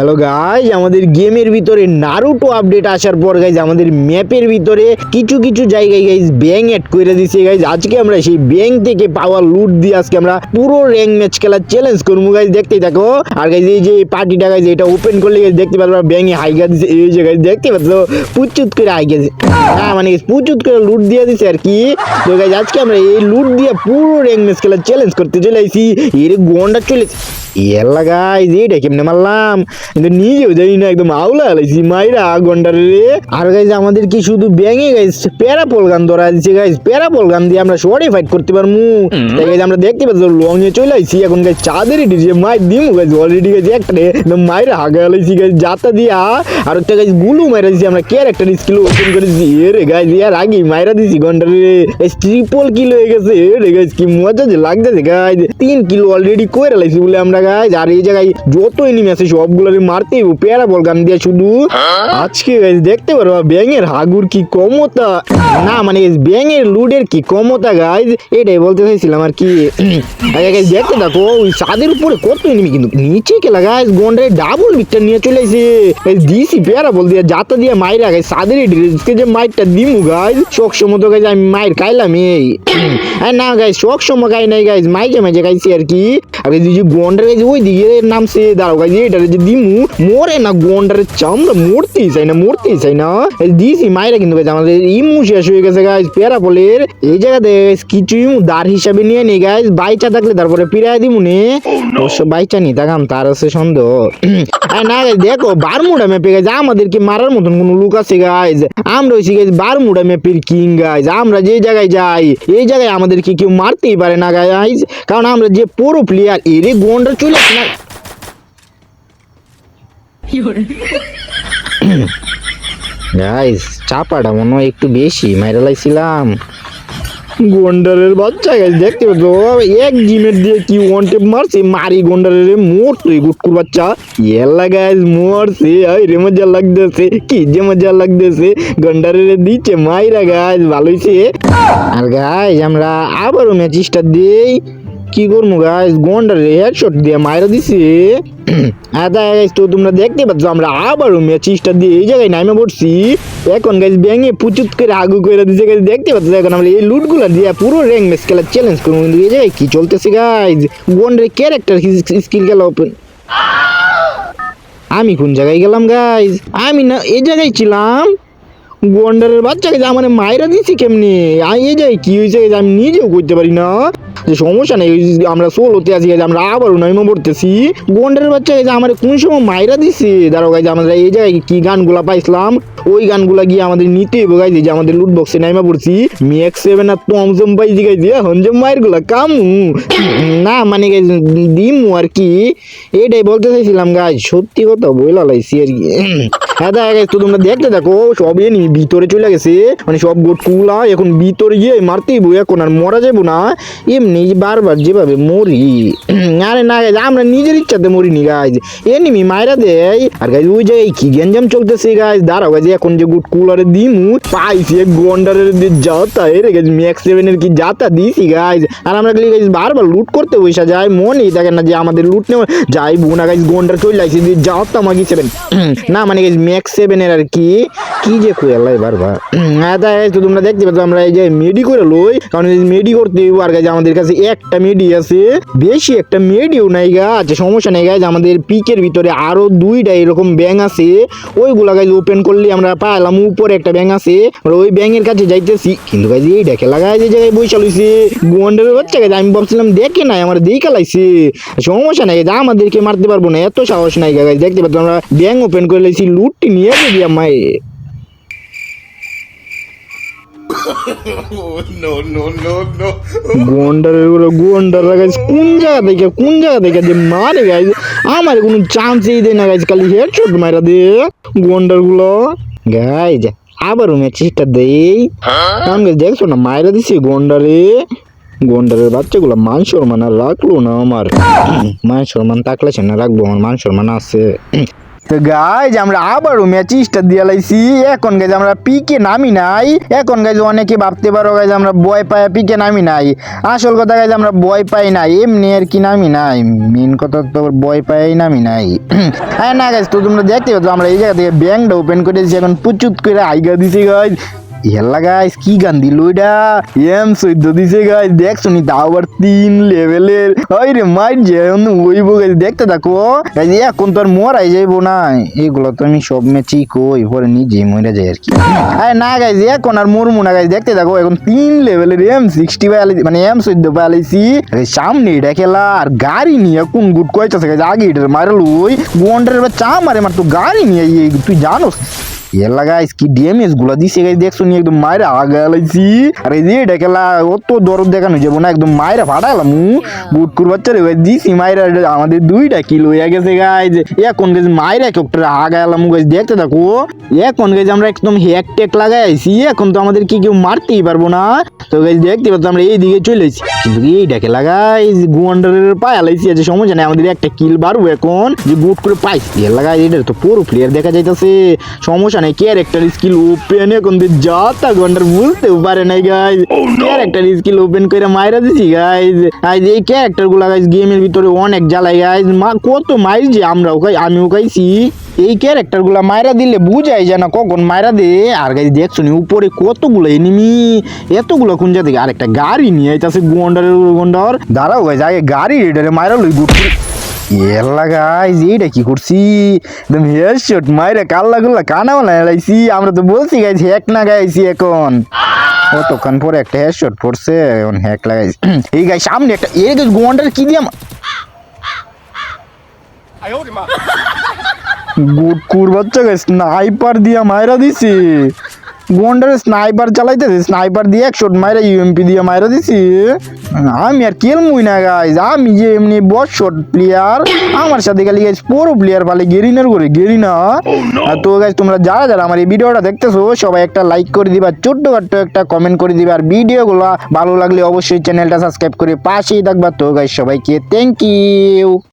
Hello guys আমাদের গেমের ভিতরে নারুটো আপডেট আসার পর গাইজ আমাদের ম্যাপের ভিতরে কিছু কিছু জায়গায় গাইজ ব্যাং অ্যাড করে দিছে গাইজ আজকে আমরা সেই ব্যাং থেকে পাওয়া লুট দিয়ে আজকে আমরা পুরো র্যাঙ্ক ম্যাচ খেলার চ্যালেঞ্জ করব গাইজ দেখতেই থাকো। আর গাইজ এই যে পার্টিটা গাইজ এটা ওপেন করলে গাইজ দেখতে পারব ব্যাঙে হাইগা দিছে। এই যে গাইজ দেখতে পাচ্ছ? পুচুত করে হাইগা হ্যাঁ মানে পুচুত করে লুট দিয়ে দিছে আর কি। তো গাইজ আজকে আমরা এই লুট দিয়ে পুরো র্যাঙ্ক ম্যাচ খেলার চ্যালেঞ্জ করতে চলে আইছি। এর গন্ডা চলে এল্লা গাইজ এইটা কেমনে মারলাম? কিন্তু নিজেও জানি না একদম আউলা হালাইছি মাইরা গন্ডার রে। আর গাইজ আমাদের কি শুধু ব্যাঙে গাইজ প্যারাপল গান ধরা দিচ্ছে গাইজ প্যারাপল গান দিয়ে আমরা শর্টে ফাইট করতে পারব। তাই গাইজ আমরা দেখতে পাচ্ছি লং এ চলে আইছি। এখন গাইজ চাঁদের যে মাই দিম গাইজ অলরেডি গাইজ একটা একদম মাইরা হাগা হালাইছি গাইজ যাতা দিয়া। আর একটা গাইজ গুলু মাইরা দিছি আমরা ক্যারেক্টার স্কিল ওপেন করেছি এ রে গাইজ ইয়ার আগে মাইরা দিছি গন্ডার রে। ট্রিপল কিলো হয়ে গেছে এ রে গাইজ কি মজা যে লাগতেছে গাইজ তিন কিলো অলরেডি কইরা লাইছি বলে আমরা গাইজ আর এই জায়গায় যত এনিমি আছে সবগুলোরে মারতে প্যারা বল গান দিয়ে শুধু। আজকে দেখতে পারো, ব্যাঙের হাগুর কি ক্ষমতা। না মানে ব্যাঙের লুডের কি ক্ষমতা গাইজ এটাই বলতে চাইছিলাম আর কি। দেখতে দেখো ওই ছাদের উপরে কত এনিমি কিন্তু নিচে খেলা গাইজ গন্ডে ডাবল বিটটা নিয়ে চলে আইছে। দিছি প্যারা বল দিয়ে যাতা দিয়ে মাইরা গাইজ ছাদের ড্রেসকে যে মাইরটা দিমু গাইজ শখ সময় গাইজ আমি মাইর খাইলাম এই। না গাইজ শখ সময় গাই নাই গাইজ মাইজে মাইজে গাইছি আর কি। এই যে গন্ডার গাইজ ওই দিকে নামছে, দাঁড়াও গাইজ এটারে যে দিমু, মরে না গন্ডারের চামড়া, মরতেই চাই না, মরতেই চাই না। দিছি, মাইরা কিন্তু আমাদের ইমু শেষ হয়ে গেছে গাইজ প্যারা বলের এই জায়গাতে কিছু ইমু দাঁড় হিসাবে নিয়ে নি গাইজ বাইচা থাকলে তারপরে পিরাই দিমু নে। অবশ্য বাইচা নি তাকাম তার আছে সন্দেহ। আর না গাইজ দেখো, বারমুডা ম্যাপে গাইজ আমাদেরকে মারার মতন কোনো লুক আছে গাইজ আমরা হইছি গাইজ বারমুডা ম্যাপের কিং গাইজ আমরা যে জায়গায় যাই, এই জায়গায় আমাদেরকে কেউ মারতেই পারে না গাইজ কারণ আমরা যে পুরো প্লেয়ার এরে গন্ডা চলে না গাইস চাপাটা মনে হয় একটু বেশি মাইরা লাইছিলাম গন্ডারের বাচ্চা গাইস দেখতে পাচ্ছ এক জিমের দিয়ে কি ওয়ান টেপ মারছে মারি গন্ডারের মোর তুই গুটকুর বাচ্চা এলা গাইস মরছে আই রে মজা লাগতেছে কি যে মজা লাগতেছে গন্ডারের দিচ্ছে মাইরা গাইস ভালোইছে আর গাইস আমরা আবারও ম্যাচিসটা দিই কি করব গাইস গন্ডারে হেডশট দিয়ে মাইরা দিছি। আদা তো তোমরা দেখতে পাচ্ছ, আমরা আবারও ম্যাচিসটা দিয়ে এই জায়গায় নামে পড়ছি। এখন গাইস ব্যাঙে পুচুত করে আগু করে দিছে গাইস দেখতে পাচ্ছ? এখন আমরা এই লুটগুলো দিয়ে পুরো র্যাঙ্ক ম্যাচ খেলার চ্যালেঞ্জ করব। কিন্তু এই জায়গায় কি চলতেছে গাইস গন্ডারের ক্যারেক্টার স্কিল খেলা ওপেন আমি কোন জায়গায় গেলাম গাইস আমি না, এই জায়গায় ছিলাম। গন্ডারের বাচ্চাকে যে আমার মায়েরা দিছি কেমনি? আমি এই জায়গায় কি হয়েছে আমি নিজেও করতে পারি না। যে সমস্যা নেই আমরা সোল হতে আছি যে আমরা আবারও নাইমা পড়তেছি গন্ডারের বাচ্চাকে যে আমার কোন সময় মায়েরা দিছি দাঁড়াও গাইজ, আমরা এই জায়গায় কি গানগুলা পাইছিলাম? ওই গানগুলা গিয়ে আমাদের নিতে হবে গাইজ যে আমাদের লুট বক্সে নাইমা পড়ছি। মেক সেভেন আর টমসম পাইছি গাইজ এখন যে মায়েরগুলা কামু। না মানে গাইজ, দিমু আর কি। এটাই বলতে চাইছিলাম গাইজ, সত্যি কথা বইলা লাইছি আর কি। হ্যাঁ দেখা তো তোমরা দেখতে দেখো সব এনি ভিতরে চলে গেছে। মানে সব গোট কুলা এখন ভিতরে গিয়ে মারতেই বই, এখন আর মরা যাব না। এমনি বারবার যেভাবে মরি। আরে না গাইজ আমরা নিজের ইচ্ছাতে মরিনি গাইজ এনিমি মায়েরা দেয়। আর গাইজ ওই জায়গায় কি গেঞ্জাম চলতেছে গাইজ দাঁড়াও গাইজ এখন যে গুট কুলারে দিমু, পাইছি এক গন্ডারের যাতা। এর গাইজ ম্যাক্স সেভেনের কি যাতা দিছি গাইজ আর আমরা গেলে গাইজ বারবার লুট করতে বসে যাই। মনেই থাকে না যে আমাদের লুট নেওয়া যাই বোনা গাইজ গন্ডার চলে আসছে যে যাতা মাগি সেভেন না মানে গাইজ ম্যাক্স সেভেনের আর কি কি যে কুয়ালাই বারবার তাই তো তোমরা দেখতে পাচ্ছ, আমরা এই যে মেডি করে লই, কারণ মেডি করতে হইব, আর গাইজ আমাদের কাছে একটা মেডি আছে, বেশি একটা মেডিও নাই গা আচ্ছা সমস্যা নেই গাইজ, আমাদের পিকের ভিতরে আরও দুইটা এরকম ব্যাং আছে, ওইগুলা গাইজ ওপেন করলে আমরা পাইলাম, উপরে একটা ব্যাং আছে, আমরা ওই ব্যাঙের কাছে যাইতেছি। কিন্তু গাইজ এই দেখে লাগাই যে জায়গায় বৈশা লইছে গোয়ান্ডারের বাচ্চা গাইজ, আমি ভাবছিলাম দেখে নাই, আমার দেখা লাইছে। সমস্যা নাই গাইজ, আমাদেরকে মারতে পারব না, এত সাহস নাই গাইজ, দেখতে পাচ্ছ, আমরা ব্যাং ওপেন করে লাইছি লুটটি নিয়ে গিয়ে আমায়. গোন্ডারের গাইজ কোন জায়গা থেকে কোন জায়গা থেকে যে মারে আমার কোনো চান্সই দেয় না গাইজ খালি হেডশট মারা দে। গোন্ডারগুলো গাইজ আবারও ম্যাচটা দেই। কারণ দেখছ না মায়েরা দিছি গন্ডারে গন্ডারের বাচ্চাগুলো মান সম্মান আর রাখল না আমার। মান সম্মান থাকলে না রাখব আমার মান সম্মান আছে। তো গাইজ আমরা আবারও ম্যাচিসটা দিয়ে লাইছি। এখন গাইজ আমরা পিকে নামি নাই। এখন গাইজ অনেকে ভাবতে পারো গাইজ আমরা বয় পাই পিকে নামি নাই। আসল কথা গাইজ আমরা বয় পাই নাই। এমনি আর কি নামি নাই। মেন কথা তো বয় পাই নামি নাই। হ্যাঁ না গাইজ তো তোমরা দেখতে পাচ্ছ, আমরা এই জায়গা থেকে ব্যাংকটা ওপেন করেছি। এখন প্রচুর করে আইগা দিছি গাইজ হেল্লা গাইস, কি গান দিল ওইটা এম চৈদ্দ দিছে গাইস দেখ শুনি তাও আবার তিন লেভেলের। ওই রে, মাইর যে ওইব গাইস, দেখতে থাকো। গাইস, এখন তো আর মরাই যাইবো না। এগুলো তো আমি সব ম্যাচই কই, পরে নিজে মরে যাই আর কি। আরে না গাইস, এখন আর মরমু না গাইস, দেখতে থাকো, এখন তিন লেভেলের এম সিক্সটি পাইলাইছি মানে এম চৈদ্দ পাইলাইছি সামনে এটা খেলা, আর গাড়ি নিয়ে কোন গুট কইতাছে গাইস, আগে এটার মারল ওই গোন্ডারের চা মারে মার তো গাড়ি নিয়ে তুই জানোস? এলা গাইস কি ড্যামেজগুলা দিছে গাইস দেখছ নি? একদম মায়ের আগা লাইছি আরে যে এটা খেলা অত দরদ দেখানো যাব না একদম মায়ের ফাটালাম বুট কুর বাচ্চা রে দিছি মায়ের আমাদের দুইটা কিলো হয়ে গেছে গাইজ এখন গাইজ মায়ের এক একটা আগা এলাম গাইজ দেখতে থাকো। এখন গাইজ আমরা একদম হ্যাক টেক লাগাই আইছি এখন তো আমাদের কি কেউ মারতেই পারব না। তো গাইজ দেখতে পাচ্ছ আমরা এই দিকে চলে এসেছি কিন্তু এইটাকে লাগাই গুয়ান্ডারের পায়ে লাইছি আছে সমস্যা নেই আমাদের একটা কিল বাড়বো এখন। যে গুট করে পাইছি এর লাগাই এটা তো পুরো প্লেয়ার দেখা যাইতেছে। সমস্যা নেই ক্যারেক্টার স্কিল ওপেন এখন যা তা গন্ডার বুঝতেও পারে নাই গাইজ ক্যারেক্টার স্কিল ওপেন করে মাইরা দিছি গাইজ আজ এই ক্যারেক্টারগুলা গাইজ গেমের ভিতরে অনেক জ্বালাই গাইজ মা কত মাইরছি আমরাও খাই আমিও খাইছি। এই ক্যারেক্টারগুলা মাইরা দিলে বুঝাই যায় না কখন মাইরা দে। আর গাইজ দেখছ নি উপরে কতগুলো এনিমি এতগুলো কোন জায়গা থেকে আরেকটা গাড়ি নিয়ে আইতাছে গন্ডারের গন্ডার। দাঁড়াও গাইজ আগে গাড়ি রেডারে মাইরা লই গুট করে এল্লা গাইজ এইটা কি করছি? একদম হেডশট মাইরা কাল্লা গুল্লা কানা লাইছি আমরা তো বলছি গাইজ হ্যাক না গাইছি এখন। কতক্ষণ পরে একটা হেডশট পড়ছে এখন হ্যাক লাগাইছি এই গাই সামনে একটা এর গাছ গোয়ান্ডার কি দিয়ে গুড কুর বাচ্চা গাছ স্নাইপার দিয়া মাইরা দিছি। গোয়ান্ডারে স্নাইপার চালাইতেছে, স্নাইপার দিয়ে এক শট মাইরা ইউএমপি দিয়ে মাইরা দিছি। আমি আর কেল মুই না গাইজ আমি যে এমনি বস শট প্লেয়ার আমার সাথে খালি গাইজ পুরো প্লেয়ার পালে গেরিনার করে গেরিনা। আর তো গাইজ তোমরা যারা যারা আমার এই ভিডিওটা দেখতেছো, সবাই একটা লাইক করে দিবা ছোট্ট খাট্ট একটা কমেন্ট করে দিবা। আর ভিডিওগুলো ভালো লাগলে অবশ্যই চ্যানেলটা সাবস্ক্রাইব করে পাশেই থাকবা। তো গাইজ সবাইকে থ্যাংক ইউ